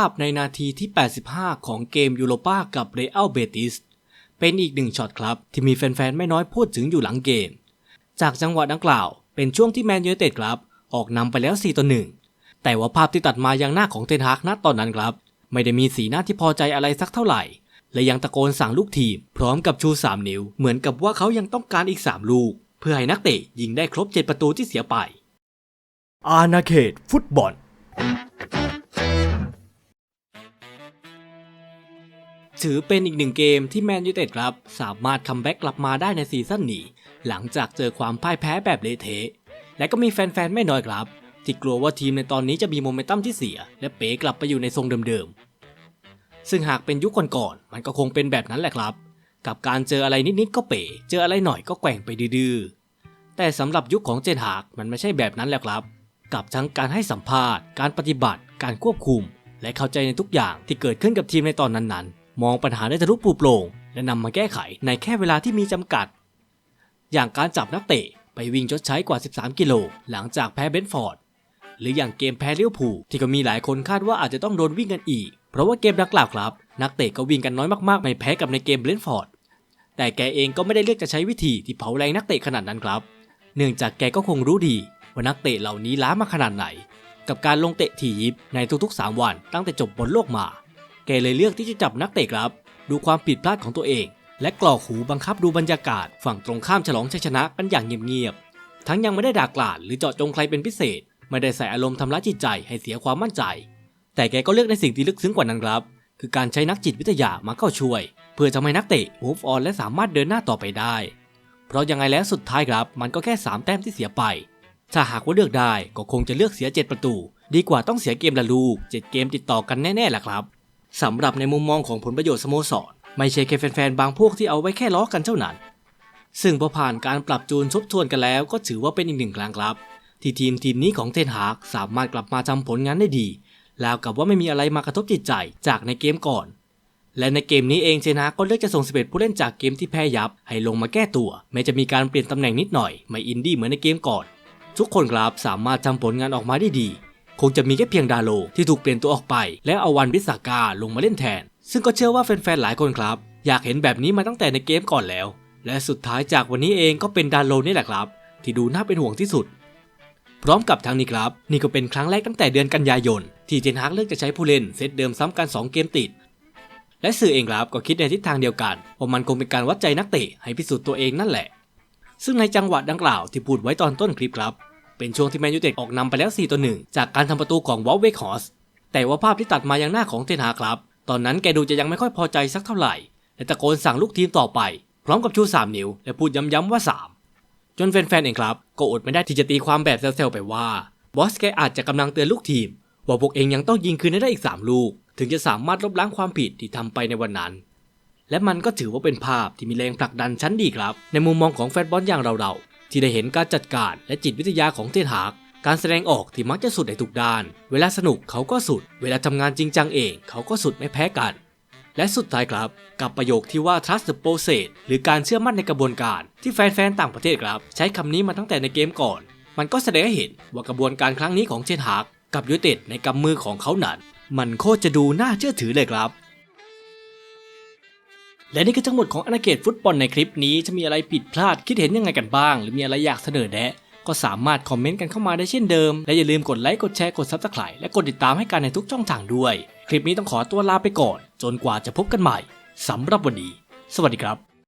าพในนาทีที่ 85 ของเกมยูโรปากับเรอัลเบติสเป็นอีกหนึ่งช็อตครับ ที่มีแฟนๆ ไม่น้อยพูดถึงอยู่หลังเกม จากจังหวะดังกล่าว เป็นช่วงที่แมนยูเต็ดครับ ออกนำไปแล้ว 4 ต่อ 1 แต่ว่าภาพที่ตัดมายังหน้าของเทนฮากณตอนนั้นครับ ไม่ได้มีสีหน้าที่พอใจอะไรสักเท่าไหร่ และยังตะโกนสั่งลูกทีม พร้อมกับชู 3 นิ้ว เหมือนกับว่าเขายังต้องการอีก 3 ลูก เพื่อให้นักเตะยิงได้ครบ 7 ประตูที่เสียไป อาณาเขตฟุตบอล ถือเป็นอีกหนึ่งเกมที่แมนยูเต็ดครับสามารถคัมแบ็กกลับมาได้ในซีซั่นนี้ หลังจากเจอความพ่ายแพ้แบบเละเทะ และก็มีแฟนๆ ไม่น้อยครับ ที่กลัวว่าทีมในตอนนี้จะมีโมเมนตัมที่เสีย และเป๋กลับไปอยู่ในทรงเดิมๆ ซึ่งหากเป็นยุคก่อนๆมันก็คงเป็นแบบนั้นแหละครับ กับการเจออะไรนิดๆก็เป๋ เจออะไรหน่อยก็แกว่งไปดื้อๆแต่สำหรับยุคของเจนฮากมันไม่ใช่แบบนั้นแล้วครับ กับทั้งการให้สัมภาษณ์ การปฏิบัติ การควบคุม และเข้าใจในทุกอย่างที่เกิดขึ้นกับทีมในตอนนั้นๆ มองปัญหาได้ทะลุปลุโปร่งและนำมาแก้ไขในแค่เวลาที่มีจำกัด อย่างการจับนักเตะไปวิ่งชดใช้กว่า 13 กิโล หลังจากแพ้เบนฟอร์ด หรืออย่างเกมแพ้ลิเวอร์พูที่ก็มีหลายคนคาดว่าอาจจะต้องโดนวิ่งกันอีก เพราะว่าเกมดังกล่าวครับ นักเตะก็วิ่งกันน้อยมากๆ ไม่แพ้กับในเกมเบนฟอร์ด แต่แกเองก็ไม่ได้เลือกจะใช้วิธีที่เผาแรงนักเตะขนาดนั้นครับ เนื่องจากแกก็คงรู้ดี ว่านักเตะเหล่านี้ล้ามาขนาดไหน กับการลงเตะทียิบในทุกๆ 3 วันตั้งแต่จบบอลโลกมา กเลยเลือกที่จะจับนักเตะครับ ดูความผิดพลาดของตัวเอง และกรอกหูบังคับดูบรรยากาศ ฝั่งตรงข้ามฉลองชัยชนะกันอย่างเงียบๆ ทั้งยังไม่ได้ด่ากลาดหรือเจาะจงใครเป็นพิเศษ ไม่ได้ใส่อารมณ์ทำร้ายจิตใจให้เสียความมั่นใจ แต่แกก็เลือกในสิ่งที่ลึกซึ้งกว่านั้นครับ คือการใช้นักจิตวิทยามาเข้าช่วย เพื่อทำให้นักเตะ move on และสามารถเดินหน้าต่อไปได้ เพราะยังไงแล้วสุดท้ายครับ มันก็แค่ 3 แต้มที่เสียไป ถ้าหากว่าเลือกได้ก็คงจะเลือกเสีย 7 ประตู ดีกว่าต้องเสียเกมละลูก 7 เกมติดต่อกันแน่ๆแหละครับ สำหรับในมุมมองของผลประโยชน์สโมสร ไม่ใช่แค่แฟนๆ บางพวกที่เอาไว้แค่ล้อกันเท่านั้น ซึ่งพอผ่านการปรับจูนทบทวนกันแล้วก็ถือว่าเป็นอีกหนึ่งครั้งครับ ที่ทีมทีมนี้ของเทนฮากสามารถกลับมาทำผลงานได้ดี แล้วกับว่าไม่มีอะไรมากระทบจิตใจจากในเกมก่อน และในเกมนี้เองเจนฮากก็เลือกจะส่ง11ผู้เล่นจากเกมที่แพ้ยับ ให้ลงมาแก้ตัวแม้จะมีการเปลี่ยนตำแหน่งนิดหน่อยไม่อินดี้เหมือนในเกมก่อน ทุกคนครับสามารถทำผลงานออกมาได้ดี คงจะมีแค่เพียงดาโลที่ถูกเปลี่ยนตัวออกไป แล้วเอาวันวิสากาลงมาเล่นแทน ซึ่งก็เชื่อว่าแฟนๆหลายคนครับ อยากเห็นแบบนี้มาตั้งแต่ในเกมก่อนแล้ว และสุดท้ายจากวันนี้เองก็เป็นดาโลนี่แหละครับ ที่ดูน่าเป็นห่วงที่สุด พร้อมกับทางนี้ครับ นี่ก็เป็นครั้งแรกตั้งแต่เดือนกันยายน ที่เจนฮากเลือกจะใช้ผู้เล่นเซตเดิมซ้ำกัน 2 เกมติดและสื่อเองครับก็คิดในทิศทางเดียวกันว่ามันคงเป็นการวัดใจนักเตะให้พิสูจน์ตัวเองนั่นแหละ ซึ่งในจังหวะดังกล่าวที่พูดไว้ตอนต้นคลิปครับ เป็นช่วงที่แมนยูเต็ดออกนำไปแล้ว 4 ต่อ 1 จากการทำประตูของวอลเวกฮอสแต่ว่าภาพที่ตัดมายังหน้าของเทนฮาครับ ตอนนั้นแกดูจะยังไม่ค่อยพอใจสักเท่าไหร่และตะโกนสั่งลูกทีมต่อไป พร้อมกับชู 3 นิ้ว และพูดย้ำๆว่า 3 จนแฟนๆเองครับ ก็อดไม่ได้ที่จะตีความแบบเซลๆไปว่าบอสแกอาจจะกำลังเตือนลูกทีม ว่าพวกเองยังต้องยิงคืนได้อีก 3 ลูก ถึงจะสามารถลบล้างความผิดที่ทำไปในวันนั้น และมันก็ถือว่าเป็นภาพที่มีแรงผลักดันชั้นดีครับ ในมุมมองของแฟนบอลอย่างเราๆ ที่ได้เห็นการจัดการและจิตวิทยาของเทนฮาก การแสดงออกที่มักจะสุดในทุกด้าน เวลาสนุกเขาก็สุด เวลาทำงานจริงจังเองเขาก็สุดไม่แพ้กัน และสุดท้ายครับ กับประโยคที่ว่า trust the process หรือการเชื่อมั่นในกระบวนการที่แฟนๆต่างประเทศครับ ใช้คำนี้มาตั้งแต่ในเกมก่อน มันก็แสดงให้เห็นว่ากระบวนการครั้งนี้ของเชนฮากกับยูเต็ดในกำมือของเขานั้นมันโคตรจะดูน่าเชื่อถือเลยครับ และนี่คือทั้งหมดของอนาเขตฟุตบอลในคลิปนี้จะมีอะไรผิดพลาดคิดเห็นยังไงกันบ้าง หรือมีอะไรอยากเสนอแนะก็สามารถคอมเมนต์กันเข้ามาได้เช่นเดิม และอย่าลืมกดไลค์กดแชร์กดซับสไครต์และกดติดตามให้กันในทุกช่องทางด้วย คลิปนี้ต้องขอตัวลาไปก่อน จนกว่าจะพบกันใหม่สำหรับวันนี้ สวัสดีครับ